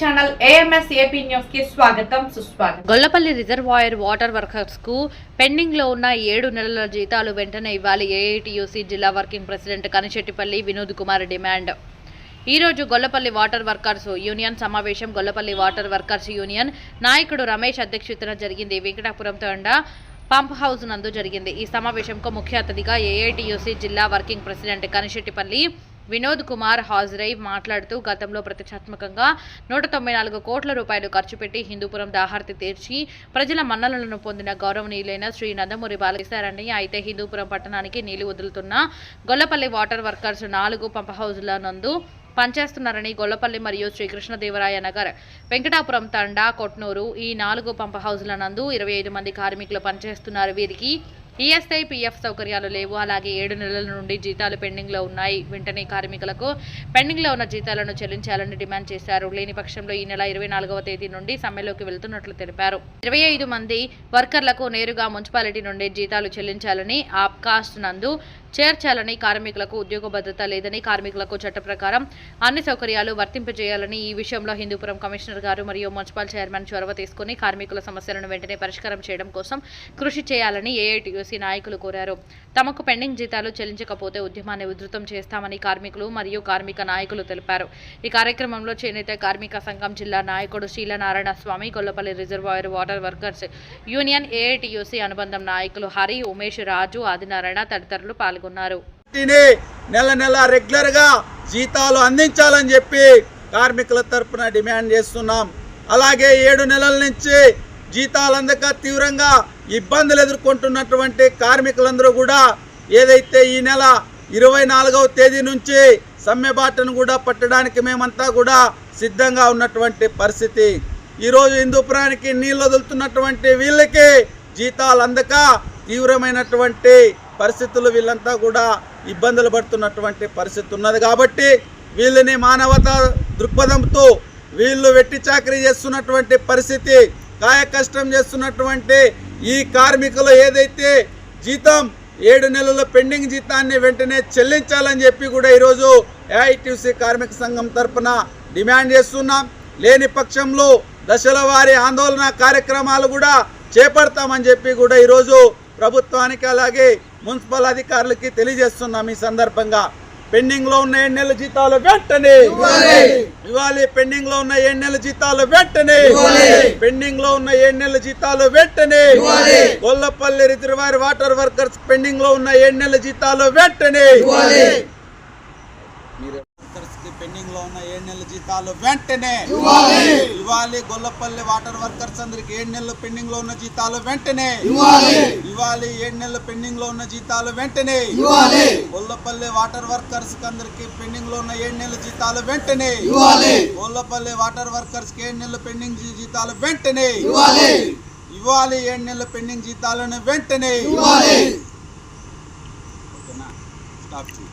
Channel AMS AP న్యూస్కి స్వాగతం సుస్వాగతం. గొల్లపల్లి రిజర్వాయర్ వాటర్ వర్కర్స్కు పెండింగ్లో ఉన్న ఏడు నెలల జీతాలు వెంటనే ఇవ్వాలి ఏఐటియుసి జిల్లా వర్కింగ్ ప్రెసిడెంట్ కనిశెట్టిపల్లి వినోద్ కుమార్ డిమాండ్. ఈ రోజు గొల్లపల్లి వాటర్ వర్కర్స్ యూనియన్ సమావేశం గొల్లపల్లి వాటర్ వర్కర్స్ యూనియన్ నాయకుడు రమేష్ అధ్యక్షతన జరిగింది. వెంకటాపురం తండా పంప్ హౌస్ నందు జరిగింది. ఈ సమావేశంకు ముఖ్య అతిథిగా ఏఐటియుసి జిల్లా వర్కింగ్ ప్రెసిడెంట్ కనిశెట్టిపల్లి వినోద్ కుమార్ హాజరై మాట్లాడుతూ గతంలో ప్రతిష్టాత్మకంగా నూట తొంభై నాలుగు కోట్ల రూపాయలు ఖర్చు పెట్టి హిందూపురం దాహార్తి తీర్చి ప్రజల మన్ననలను పొందిన గౌరవనీయులైన శ్రీ నందమూరి బాలకిస్తారని అయితే హిందూపురం పట్టణానికి నీళ్ళు వదులుతున్న గొల్లపల్లి వాటర్ వర్కర్స్ నాలుగు పంప్ హౌజ్ల నందు పనిచేస్తున్నారని గొల్లపల్లి మరియు శ్రీకృష్ణదేవరాయ నగర్ వెంకటాపురం తండా కొట్నూరు ఈ నాలుగు పంప్ హౌజ్ల నందు ఇరవై ఐదు మంది కార్మికులు పనిచేస్తున్నారు. వీరికి ఈఎస్ఐ పిఎఫ్ సౌకర్యాలు లేవు. అలాగే ఏడు నెలల నుండి జీతాలు పెండింగ్లో ఉన్నాయి. వెంటనే కార్మికులకు పెండింగ్లో ఉన్న జీతాలను చెల్లించాలని డిమాండ్ చేశారు. లేని పక్షంలో ఈ నెల ఇరవై నాలుగవ తేదీ నుండి సమ్మెలోకి వెళ్తున్నట్లు తెలిపారు. ఇరవై ఐదు మంది వర్కర్లకు నేరుగా మున్సిపాలిటీ నుండి జీతాలు చెల్లించాలని ఆప్కాస్ట్ నందు చేర్చాలని కార్మికులకు ఉద్యోగ భద్రత లేదని కార్మికులకు చట్ట ప్రకారం అన్ని సౌకర్యాలు వర్తింపజేయాలని ఈ విషయంలో హిందూపురం కమిషనర్ గారు మరియు మున్సిపల్ చైర్మన్ చొరవ తీసుకుని కార్మికుల సమస్యలను వెంటనే పరిష్కారం చేయడం కోసం కృషి చేయాలని ఏఐటీయూసీ నాయకులు కోరారు. తమకు పెండింగ్ జీతాలు చెల్లించకపోతే ఉద్యమాన్ని ఉధృతం చేస్తామని కార్మికులు మరియు కార్మిక నాయకులు తెలిపారు. ఈ కార్యక్రమంలో చేనేత కార్మిక సంఘం జిల్లా నాయకుడు Sheelanarayana Swamy Kollapalli reservoir water workers union AITUC అనుబంధం నాయకులు హరి ఉమేష్ రాజు ఆదినారాయణ తదితరులు పాల్గొన్నారు. పాల్గొన్నారు నెల నెల రెగ్యులర్గా జీతాలు అందించాలని చెప్పి కార్మికుల తరపున డిమాండ్ చేస్తున్నాం. అలాగే ఏడు నెలల నుంచి జీతాలు అందక తీవ్రంగా ఇబ్బందులు ఎదుర్కొంటున్నటువంటి కార్మికులందరూ కూడా ఏదైతే ఈ నెల ఇరవై నాలుగవ తేదీ నుంచి సమ్మె బాటను కూడా పట్టడానికి మేమంతా కూడా సిద్ధంగా ఉన్నటువంటి పరిస్థితి. ఈరోజు హిందూపురానికి నీళ్ళు వదులుతున్నటువంటి వీళ్ళకి జీతాలు అందక తీవ్రమైనటువంటి పరిస్థితులు వీళ్ళంతా కూడా ఇబ్బందులు పడుతున్నటువంటి పరిస్థితి ఉన్నది కాబట్టి వీళ్ళని మానవత దృక్పథంతో వీళ్ళు వెట్టి చాకరీ చేస్తున్నటువంటి పరిస్థితి కాయ కష్టం చేస్తున్నటువంటి ఈ కార్మికులు ఏదైతే జీతం ఏడు నెలల పెండింగ్ జీతాన్ని వెంటనే చెల్లించాలని చెప్పి కూడా ఈరోజు ఏఐటీసీ కార్మిక సంఘం తరఫున డిమాండ్ చేస్తున్నాం. లేని పక్షంలో దశల వారి ఆందోళన కార్యక్రమాలు కూడా చేపడతామని చెప్పి కూడా ఈరోజు ప్రభుత్వానికి అలాగే మున్సిపల్ అధికారులకి తెలియజేస్తున్నాం ఈ సందర్భంగా. పెండింగ్లో ఉన్న ఏడు నెలల జీతాలు వెంటనే. ఇవ్వాలి. పెండింగ్లో ఉన్న ఏడు నెలల జీతాలు వెంటనే. పెండింగ్లో ఉన్న ఏడు నెలల జీతాలు వెంటనే. గొల్లపల్లి రిజర్వాయర్ వాటర్ వర్కర్స్ పెండింగ్లో ఉన్న ఏడు నెలల జీతాలు వెంటనే. పెండింగ్లో ఉన్న ఏడు నెలల జీతాలు వెంటనే. ఇవ్వాలి. గొల్లపల్లి వాటర్ వర్కర్స్ అందరికి ఏడు నెలలు పెండింగ్లో ఉన్న జీతాలు వెంటనే. ఇవ్వాలి. ఏడు నెలలు పెండింగ్లో ఉన్న జీతాలు వెంటనే. గొల్లపల్లి వాటర్ వర్కర్స్ అందరికి పెండింగ్లో ఉన్న ఏడు నెలల జీతాలు వెంటనే. గొల్లపల్లి వాటర్ వర్కర్స్కి ఏడు నెలలు పెండింగ్ జీతాలు వెంటనే. ఇవ్వాలి. ఏడు నెలల పెండింగ్ జీతాలను వెంటనే. ఓకేనా? స్టాప్ చేయి.